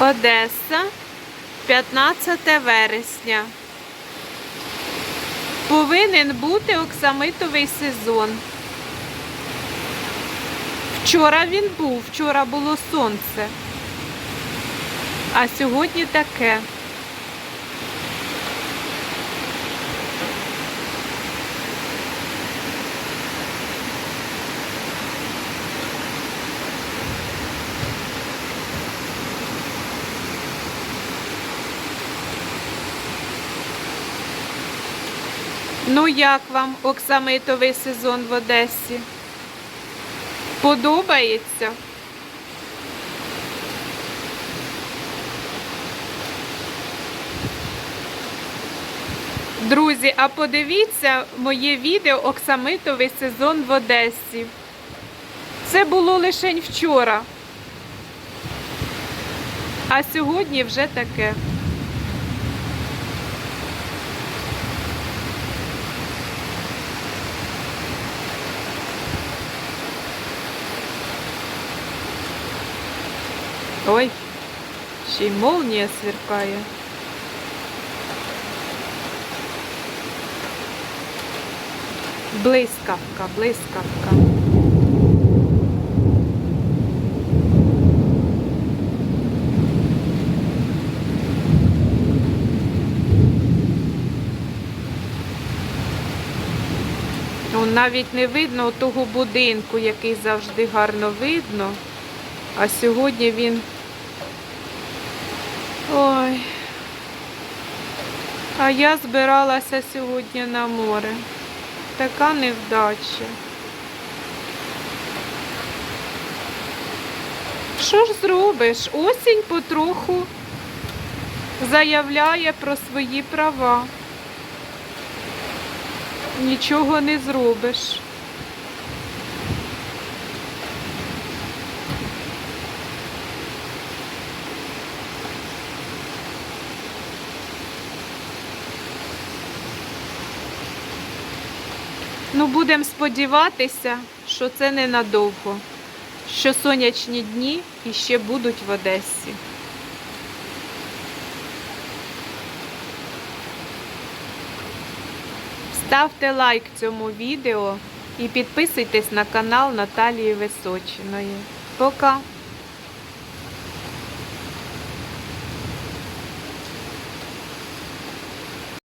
Одеса, 15 вересня. Повинен бути оксамитовий сезон. Вчора він був, вчора було сонце. А сьогодні таке. Ну як вам оксамитовий сезон в Одесі? Подобається? Друзі, а подивіться моє відео Оксамитовий сезон в Одесі. Це було лише вчора. А сьогодні вже таке. Ой, ще й молнія сверкає. Блискавка, блискавка. Ну, навіть не видно того будинку, який завжди гарно видно. А сьогодні він. Ой. А я збиралася сьогодні на море. Така невдача. Що ж зробиш? Осінь потроху заявляє про свої права. Нічого не зробиш. Ну, будемо сподіватися, що це ненадовго, що сонячні дні іще будуть в Одесі. Ставте лайк цьому відео і підписуйтесь на канал Наталії Височиної. Пока!